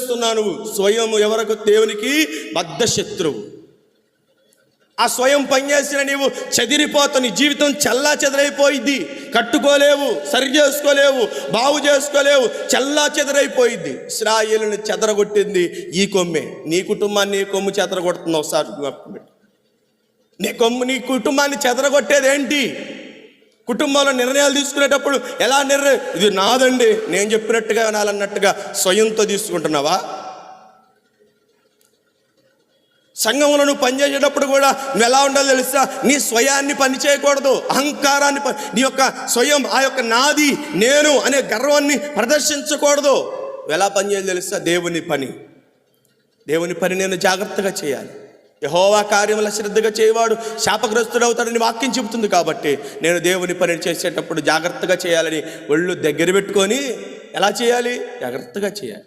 చేస్తున్నావు నువ్వు? స్వయం ఎవరకు? దేవునికి బద్ధ శత్రువు. ఆ స్వయం పనిచేసిన నీవు చెదిరిపోతావు నీ జీవితం చల్లా చెదరైపోయిద్ది. కట్టుకోలేవు సరి చేసుకోలేవు బాగు చేసుకోలేవు చల్లా చెదరైపోయిద్ది. ఇస్రాయేలుని చెదరగొట్టింది ఈ కొమ్మే. నీ కుటుంబాన్ని నీ కొమ్ము చెదరగొడుతుంది ఒకసారి నీ కొమ్ము నీ కుటుంబాన్ని చెదరగొట్టేది ఏంటి కుటుంబంలో నిర్ణయాలు తీసుకునేటప్పుడు ఎలా నిర్ణయం ఇది నాదండి నేను చెప్పినట్టుగా వినాలన్నట్టుగా స్వయంతో తీసుకుంటున్నావా? సంఘంలో నువ్వు పనిచేసేటప్పుడు కూడా నువ్వు ఎలా ఉండాలో తెలుసా? నీ స్వయాన్ని పని చేయకూడదు అహంకారాన్ని నీ యొక్క స్వయం ఆ యొక్క నాది నేను అనే గర్వాన్ని ప్రదర్శించకూడదు. ఎలా పని చేయాలి తెలుసా? దేవుని పని. దేవుని పని నేను జాగ్రత్తగా చేయాలి. యహోవా కార్యముల శ్రద్ధగా చేయవాడు శాపగ్రస్తుడు అవుతాడని వాక్యం చెబుతుంది కాబట్టి నేను దేవుని పని చేసేటప్పుడు జాగ్రత్తగా చేయాలని ఒళ్ళు దగ్గర పెట్టుకొని ఎలా చేయాలి? జాగ్రత్తగా చేయాలి.